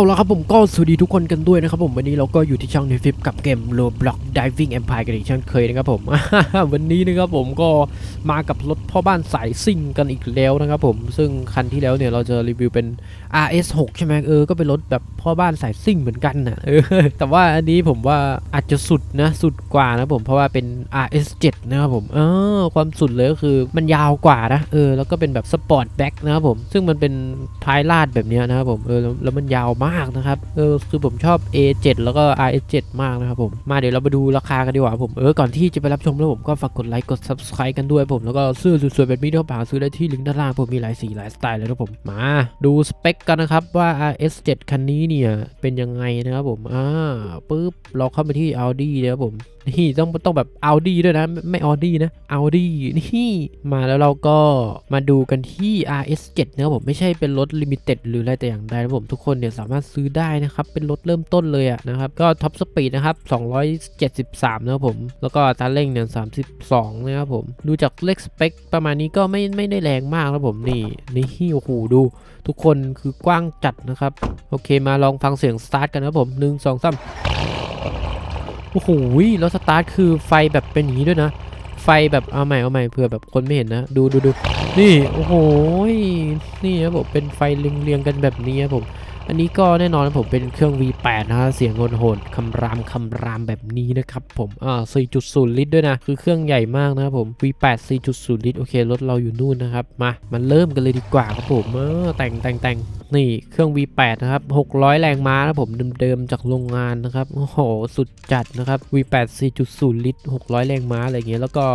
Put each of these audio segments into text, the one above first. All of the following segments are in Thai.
เอาละครับผมก็สวัสดีทุกคนกันด้วยนะครับผมวันนี้เราก็อยู่ที่ช่องในฟิปกับเกม Roblox Diving Empire กันอีกเช่นเคยนะครับผม วันนี้นะครับผมก็มากับรถพ่อบ้านสายซิ่งกันอีกแล้วนะครับผมซึ่งคันที่แล้วเนี่ยเราจะรีวิวเป็น RS6 ใช่ไหมเออก็เป็นรถแบบพ่อบ้านสายซิ่งเหมือนกันนะเออแต่ว่าอันนี้ผมว่าอาจจะสุดนะสุดกว่านะผมเพราะว่าเป็น RS7 นะครับผมเออความสุดเลยก็คือมันยาวกว่านะเออแล้วก็เป็นแบบสปอร์ตแบ็คนะครับผมซึ่งมันเป็นท้ายลาดแบบเนี้ยนะครับผมเออแล้วมันยาวมากากนะครับ เออคือผมชอบ A7 แล้วก็ RS7 มากนะครับผม มาเดี๋ยวเรามาดูราคากันดีกว่าผม เออ ก่อนที่จะไปรับชมแล้วผมก็ฝากกดไลค์ กด subscribe กันด้วยผม แล้วก็เสื้อสวยๆแบบนี้ที่ผมหาซื้อได้ที่ลิงก์ด้านล่างผมมีหลายสีหลายสไตล์เลยนะผม มาดูสเปคกันนะครับว่า RS7 คันนี้เนี่ยเป็นยังไงนะครับผม อ่าปุ๊บ เราเข้าไปที่ Audi นะครับผมนี่ต้องต้องแบบ Audi ด้วยนะ ไม่ไม่ Audi นะ Audi นี่มาแล้วเราก็มาดูกันที่ RS7 นะครับผมไม่ใช่เป็นรถ Limited หรืออะไรแต่อย่างใดนะผมทุกคนเนี่ยสามารถซื้อได้นะครับ เป็นรถเริ่มต้นเลยอะนะครับก็ท็อปสปีดนะครับ273 นะครับผม แล้วก็อัตาเร่งเนี่ย32 นะครับผม ดูจากเลขสเปคประมาณนี้ก็ไม่ไม่ได้แรงมากนะผมนี่นี่โอ้โหดูทุกคนคือกว้างจัดนะครับ โอเคมาลองฟังเสียงสตาร์ทกันนะผมหนึ่งสองสาม โอ้โหรถสตาร์ทคือไฟแบบเป็นอย่างนี้ด้วยนะ ไฟแบบเอาใหม่เอาใหม่เผื่อแบบคนไม่เห็นนะ ดูดูดูนี่ โอ้โห นี่ครับผมเป็นไฟเรียงๆกันแบบนี้ครับผม อันนี้ก็แน่นอนผมเป็นเครื่อง V8 นะฮะเสียงโหดๆคำรามคำรามแบบนี้นะครับผมอ่า4.0 ลิตรด้วยนะ คือเครื่องใหญ่มากนะครับผม V8 4.0 ลิตรโอเครถเราอยู่นู่นนะครับ มามาเริ่มกันเลยดีกว่าครับผมเออแต่งแต่งแต่งนี่เครื่อง V8 นะครับ 600 แรงม้านะผมเดิมๆจากโรงงานนะครับ โอ้โห สุดจัดนะครับ V8 4.0 ลิตร 600 แรงม้าอะไรอย่างเงี้ย แล้วก็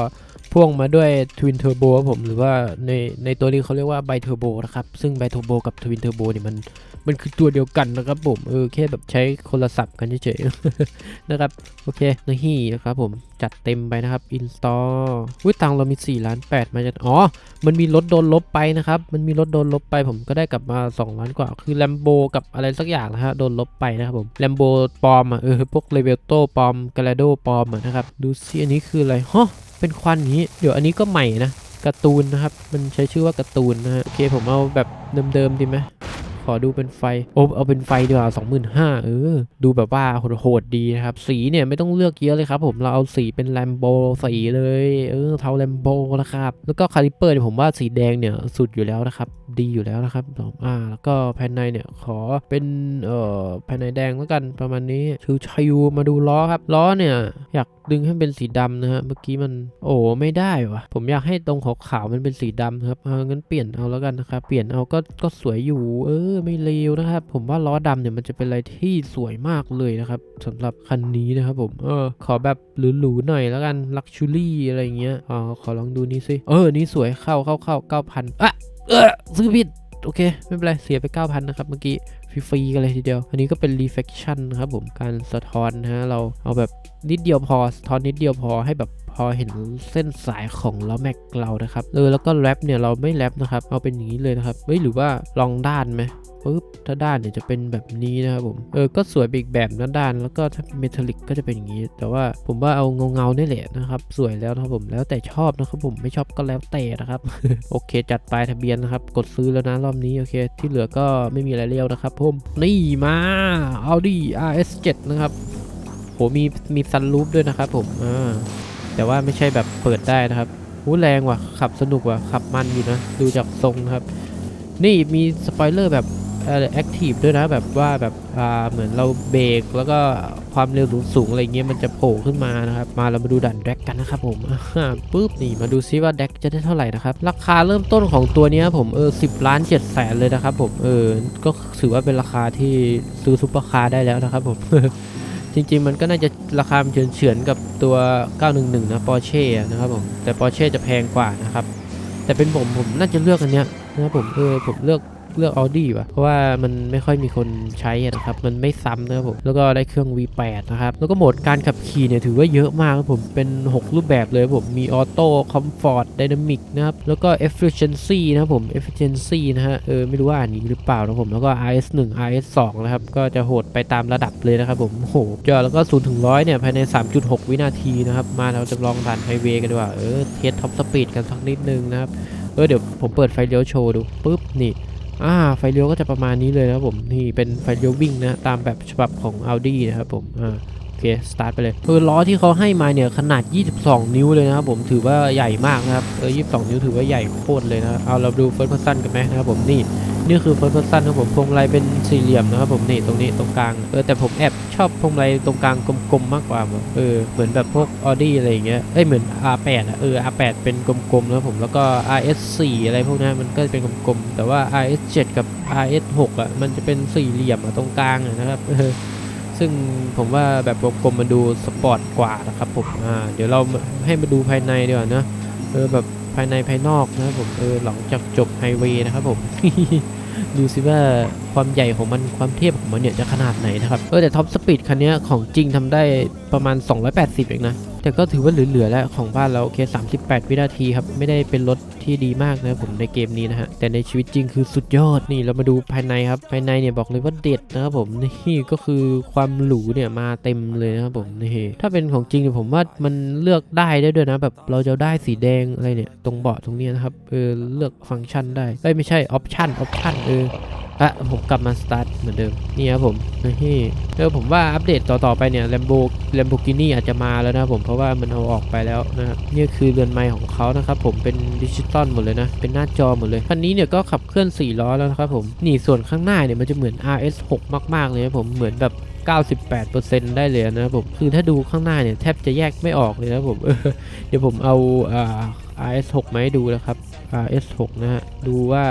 พ่วงมาด้วย Twin Turbo ครับผม หรือว่าในในตัวนี้เขาเรียกว่า Bi Turbo นะครับ ซึ่ง Bi Turbo กับ Twin Turbo เนี่ยมัน มันคือตัวเดียวกันนะครับผมเออแค่แบบใช้คนละศัพท์กันเฉยๆนะครับโอเคนี่นะครับผมจัดเต็มไปนะครับ install อุ้ยตังเรามี4ล้าน8มาจากอ๋อ มันมีรถโดนลบไปนะครับ มันมีรถโดนลบไป ผมก็ได้กลับมา 2 ล้านกว่า คือ Lambo กับอะไรสักอย่างนะฮะโดนลบไปนะครับผม Lambo ปลอมอะเออพวก r e v e l t o ปลอม Gallardo ปลอมอะนะครับดูซิอันนี้คืออะไรฮะเป็นควันนี้ เดี๋ยวอันนี้ก็ใหม่นะการ์ตูนนะครับ มันใช้ชื่อว่าการ์ตูนนะฮะโอเคผมเอาแบบเดิมๆดีไหม ขอดูเป็นไฟ โอ้เอาเป็นไฟดีกว่า25,000เออ ดูแบบว่าโหดดีนะครับ สีเนี่ยไม่ต้องเลือกเยอะเลยครับผมเราเอาสีเป็นแลมโบสีเลยเออเทาแลมโบนะครับ แล้วก็คาลิเปอร์เนี่ยผมว่าสีแดงเนี่ยสุดอยู่แล้วนะครับ ดีอยู่แล้วนะครับผมอ่าแล้วก็ภายในเนี่ยขอเป็นเอ่อภายในแดงแล้วกันประมาณนี้ชูชัยูมาดูล้อครับล้อเนี่ยอยากดึงให้เป็นสีดำนะฮะเมื่อกี้มันโอ้ไม่ได้วะผมอยากให้ตรงขาวๆมันเป็นสีดำครับเอางั้นเปลี่ยนเอาแล้วกันนะครับเปลี่ยนเอาก็ก็สวยอยู่ เออไม่เลวนะครับ ผมว่าล้อดำเนี่ยมันจะเป็นอะไรที่สวยมากเลยนะครับสำหรับคันนี้นะครับผมเออขอแบบหรูๆหน่อยแล้วกันลักชูรี่อะไรเงี้ยอ๋อขอลองดูนี่สิเออนี่สวยเข้าเข้าเข้าเก้าพันอะเออซื้อผิดโอเค ไม่เป็นไร เสียไป 9,000 นะครับ เมื่อกี้ฟรีๆกันเลยทีเดียว อันนี้ก็เป็น reflection นะครับผมการสะท้อนนะฮะเราเอาแบบนิดเดียวพอ สะท้อนนิดเดียวพอให้แบบ พอเห็นเส้นสายของล้อแม็กเรานะครับเออแล้วก็แรปเนี่ยเราไม่แรปนะครับเอาเป็นอย่างนี้เลยนะครับเฮ้ยหรือว่าลองด้านไหมปึ๊บถ้าด้านเนี่ยจะเป็นแบบนี้นะครับผมเออก็สวยไปอีกแบบนะด้าน แล้วก็ถ้าเมทัลลิกก็จะเป็นอย่างนี้ แต่ว่าผมว่าเอาเงาๆนี่แหละนะครับ สวยแล้วนะครับผมแล้วแต่ชอบนะครับผมไม่ชอบก็แล้วแต่นะครับ โอเค จัดปลายทะเบียนนะครับ กดซื้อแล้วนะรอบนี้โอเค ที่เหลือก็ไม่มีอะไรเลี้ยวนะครับผมนี่มา Audi RS7 นะครับโหมีมีซันรูฟด้วยนะครับผมอ่า แต่ว่าไม่ใช่แบบเปิดได้นะครับหูแรงว่ะ ขับสนุกว่ะ ขับมันอยู่นะ ดูจากทรงครับ นี่มีสปอยเลอร์แบบแอคทีฟด้วยนะแบบว่าแบบอ่าเหมือนเราเบรกแล้วก็ความเร็วสูงอะไรเงี้ยมันจะโผล่ขึ้นมานะครับ มาเรามาดูด่านแดกกันนะครับผมปุ๊บนี่มาดูซิว่าแดกจะได้เท่าไหร่นะครับ ราคาเริ่มต้นของตัวนี้ผมเออสิบล้านเจ็ดแสนเลยนะครับผมเออก็ถือว่าเป็นราคาที่ซื้อซุปเปอร์คาร์ได้แล้วนะครับผม จริงๆ มันก็น่าจะราคาเฉือนเฉือนๆกับตัว 911 นะปอร์เช่นะครับผม แต่ปอร์เช่จะแพงกว่านะครับ แต่เป็นผมผมน่าจะเลือกอันเนี้ยนะครับผมเออผมเลือก เลือก Audi ว่ะเพราะว่ามันไม่ค่อยมีคนใช้นะครับ มันไม่ซ้ำนะครับผมแล้วก็ได้เครื่อง V8 นะครับ แล้วก็โหมดการขับขี่เนี่ยถือว่าเยอะมากครับผมเป็น 6 รูปแบบเลยครับผมมีออโต้คอมฟอร์ตไดนามิกนะครับแล้วก็ efficiency นะครับผม efficiency นะฮะเออไม่รู้ว่าอ่านนี้หรือเปล่านะผมแล้วก็ RS1 RS2 นะครับก็จะโหดไปตามระดับเลยนะครับผมโอ้โหจอแล้วก็0ถึง100เนี่ยภายใน 3.6 วินาทีนะครับมาเราจะลองผ่านไฮเวย์กันดีกว่าเออเทสท็อปสปีดกันสักนิดนึงนะครับเออเดี๋ยวผมเปิดไฟเลี้ยวโชว์ดูปุ๊บนี่ อ่าไฟเลี้ยวก็จะประมาณนี้เลยนะครับผมนี่เป็นไฟเลี้ยววิ่งนะตามแบบฉบับของ Audi นะครับผมอ่าโอเค สตาร์ทไปเลยเออล้อที่เขาให้มาเนี่ยขนาด 22 นิ้วเลยนะครับผม ถือว่าใหญ่มากนะครับ เออ 22 นิ้วถือว่าใหญ่โคตรเลยนะ เอาเราดู first person กันไหมนะครับผม นี่ นี่คือ first person ครับผมพวงมาลัยเป็นสี่เหลี่ยมนะครับผมนี่ตรงนี้ตรงกลางเออแต่ผมแอบชอบพวงมาลัยตรงกลางกลมๆมากกว่าว่ะเออเหมือนแบบพวก Audi อะไรอย่างเงี้ยเอ้ยเหมือน R8 อะเออ R8 เป็นกลมๆนะครับผมแล้วก็ RS4 อะไรพวกนั้มันก็เป็นกลมๆแต่ว่า RS7 กับ RS6 อะมันจะเป็นสี่เหลี่ยมอะตรงกลางนะครับเออซึ่งผมว่าแบบกลมๆมันดูสปอร์ตกว่านะครับผมอ่าเดี๋ยวเราให้มาดูภายในดีกว่านะเออแบบ ภายในภายนอกนะครับผมเออหลังจากจบไฮเวย์นะครับผมดูสิว่า ความใหญ่ของมันความเทียบของมันเนี่ยจะขนาดไหนนะครับเออแต่ท็อปสปีดคันนี้ของจริงทำได้ประมาณ 280 เองนะแต่ก็ถือว่าเหลือๆแล้วของบ้านเราโอเค 38 วินาทีครับ ไม่ได้เป็นรถที่ดีมากนะผมในเกมนี้นะฮะ แต่ในชีวิตจริงคือสุดยอดนี่เรามาดูภายในครับ ภายในเนี่ยบอกเลยว่าเด็ดนะครับผมนี่ก็คือความหรูเนี่ยมาเต็มเลยนะครับผมนี่ถ้าเป็นของจริงเนี่ยผมว่ามันเลือกได้ได้ด้วยนะแบบเราจะได้สีแดงอะไรเนี่ยตรงเบาะตรงนี้นะครับเออเลือกฟังก์ชันได้เอ้ยไม่ใช่ออปชันออปชันเออ อะผมกลับมาสตาร์ทเหมือนเดิม นี่ครับผมนี่เออผมว่าอัปเดตต่อๆไปเนี่ย Lambo Lamborghini อาจจะมาแล้วนะผมเพราะว่ามันเอาออกไปแล้วนะครับนี่คือเรือนไม้ของเขานะครับผมเป็นดิจิตอลหมดเลยนะ เป็นหน้าจอหมดเลยคันนี้เนี่ยก็ขับเคลื่อน 4 ล้อแล้วนะครับผมนี่ส่วนข้างหน้าเนี่ยมันจะเหมือน RS6 มากๆเลยนะผมเหมือนแบบ98%ได้เลยนะครับผม คือถ้าดูข้างหน้าเนี่ยแทบจะแยกไม่ออกเลยนะผมเดี๋ยวผมเอาอ่า RS6 มาให้ดูนะครับ RS6 นะฮะ ดูว่า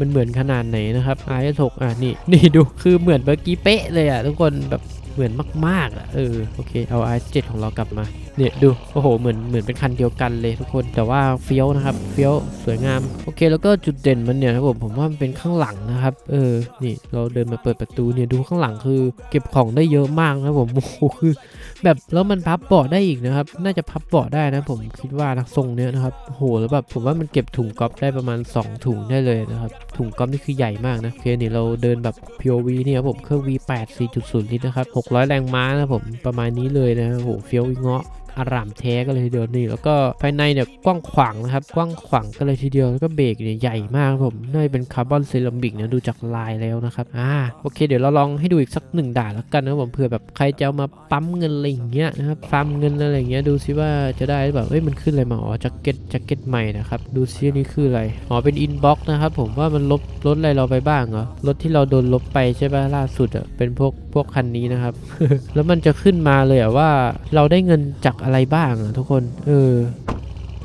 มันเหมือนขนาดไหนนะครับ RS6 อะนี่นี่ดูคือเหมือนเมื่อกี้เป๊ะเลยอะทุกคนแบบเหมือนมากๆอะเออโอเคเอา RS7 ของเรากลับมา เนี่ยดูโอ้โหเหมือนเหมือนเป็นคันเดียวกันเลยทุกคนแต่ว่าเฟี้ยวนะครับเฟี้ยวสวยงามโอเค แล้วก็จุดเด่นมันเนี่ยนะครับผมผมว่ามันเป็นข้างหลังนะครับ เออนี่เราเดินมาเปิดประตูเนี่ยดูข้างหลังคือ เก็บของได้เยอะมากนะผมโอ้โหคือ แบบแล้วมันพับเบาะได้อีกนะครับ น่าจะพับเบาะได้นะผมคิดว่านะทรงเนี้ยนะครับโอ้โหแล้วแบบผมว่ามันเก็บถุงก๊อฟได้ประมาณ 2 ถุงได้เลยนะครับถุงก๊อฟนี่คือใหญ่มากนะโอเคนี่เราเดินแบบ POV เนี่ยครับผมเครื่อง V8 4.0 ลิตรนะครับ600 แรงม้านะผมประมาณนี้เลยนะโอ้โหเฟี้ยวเงาะ อารามแท้ก็เลยทีเดียวนี่แล้วก็ภายในเนี่ยกว้างขวางนะครับกว้างขวางก็เลยทีเดียวแล้วก็เบรกเนี่ยใหญ่มากครับผมน่าจะเป็นคาร์บอนเซรามิกเนะดูจากลายแล้วนะครับอ่าโอเค เดี๋ยวเราลองให้ดูอีกสักหนึ่งด่านแล้วกันนะผมเผื่อแบบใครจะามาปั๊มเงินอะไรอย่างเงี้ยนะครับฟาร์มเงินอะไรอย่างเงี้ยดูซิว่าจะได้หรือเอ้ยมันขึ้นอะไรมาอ๋อแจ็คเก็ตแจ็คเก็ตใหม่นะครับดูซิอันนี้คืออะไรอ๋อเป็นอินบ็อกซ์นะครับผมว่ามันลบลดอะไรเราไปบ้างเหรอรถที่เราโดนลบไปใช่ป่ะล่าสุดอะเป็นพวกพวกคันนี้นะครับแล้วมันจะขึ้นมาเลยอะว่าเราได้เงินจากอะไรบ้างอะทุกคน เออ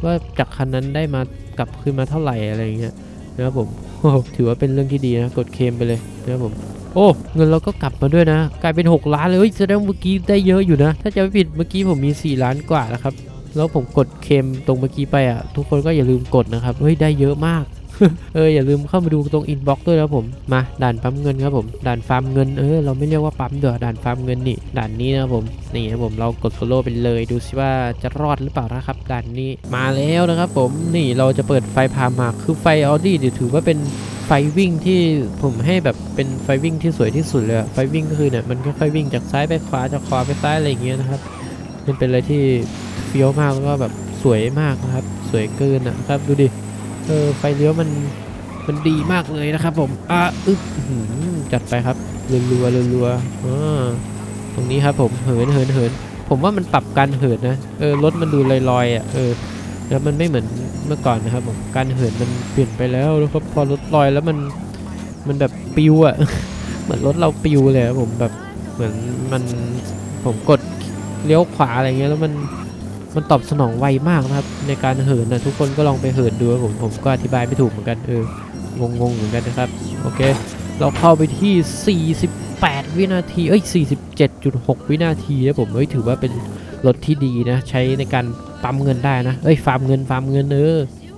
ว่าจากคันนั้นได้มากลับคืนมาเท่าไหร่อะไรอย่างเงี้ยนะครับผมโอ้ถือว่าเป็นเรื่องที่ดีนะ กดเคมไปเลยนะครับผม โอ้ เงินเราก็กลับมาด้วยนะ กลายเป็น 6 ล้านเลยเฮ้ยแสดงเมื่อกี้ได้เยอะอยู่นะ ถ้าจะไม่ผิดเมื่อกี้ผมมี 4 ล้านกว่านะครับ แล้วผมกดเคมตรงเมื่อกี้ไปอะ ทุกคนก็อย่าลืมกดนะครับ เฮ้ย ได้เยอะมาก เอออย่าลืมเข้ามาดูตรงอินบ็อกซ์ด้วยนะครับผมมาด่านปั๊มเงินครับผมด่านฟาร์มเงินเออเราไม่เรียกว่าปั๊มเดี๋ยวด่านฟาร์มเงินนี่ด่านนี้นะครับผมนี่ครับผมเรากดโซโล่ไปเลยดูซิว่าจะรอดหรือเปล่านะครับด่านนี้มาแล้วนะครับผมนี่เราจะเปิดไฟพามาคือไฟออดี้เดี๋ยวถือว่าเป็นไฟวิ่งที่ผมให้แบบเป็นไฟวิ่งที่สวยที่สุดเลยไฟวิ่งก็คือเนี่ยมันค่อยๆวิ่งจากซ้ายไปขวาจากขวาไปซ้ายอะไรอย่างเงี้ยนะครับมันเป็นอะไรที่เฟี้ยวมากแล้วก็แบบสวยมากนะครับ สวยเกินนะครับดูดิ เออไฟเลี้ยวมันมันดีมากเลยนะครับผมอะอึ๊บอื้อหือจัดไปครับรัวๆรัวๆอ่าตรงนี้ครับผมเหินเหินเหินผมว่ามันปรับการเหินนะเออรถมันดูลอยๆอะเออแล้วมันไม่เหมือนเมื่อก่อนนะครับผมการเหินมันเปลี่ยนไปแล้วนะครับพอรถลอยแล้วมันมันแบบปิวอะเหมือนรถเราปิวเลยครับผมแบบเหมือนมันผมกดเลี้ยวขวาอะไรเงี้ยแล้วมัน มันตอบสนองไวมากนะครับ ในการเหินนะทุกคนก็ลองไปเหินดูผมผมก็อธิบายไม่ถูกเหมือนกันเอองงๆเหมือนกันนะครับโอเค เราเข้าไปที่ 48 วินาทีเอ้ย 47.6 วินาทีนะผมเอ้ยถือว่าเป็นรถที่ดีนะ ใช้ในการปั๊มเงินได้นะเอ้ยฟาร์มเงินฟาร์มเงินเออ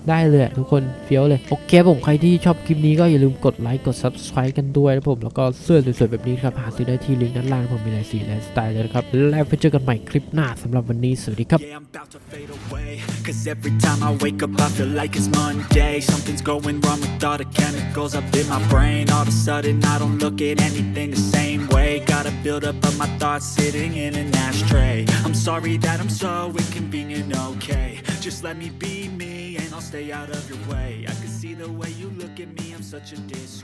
ได้เลยทุกคนเฟี้ยวเลย โอเคผมใครที่ชอบคลิปนี้ก็อย่าลืมกดไลค์กด subscribe กันด้วยนะผมแล้วก็เสื้อสวยๆแบบนี้ครับหาซื้อได้ที่ลิงก์ด้านล่างผมมีหลายสีหลายสไตล์เลยนะครับแล้วไปเจอกันใหม่คลิปหน้าสำหรับวันนี้สวัสดีครับ Yeah, I'm about to fade away. Cause every time I wake up, I feel like it's Monday. Something's going wrong with all the chemicals up in my brain. All of a sudden, I don't look at anything the same way. Gotta build up of my thoughts sitting in an ashtray. I'm sorry that I'm so inconvenient, okay? Just let me be me I'll stay out of your way. I can see the way you look at me, I'm such a disgrace.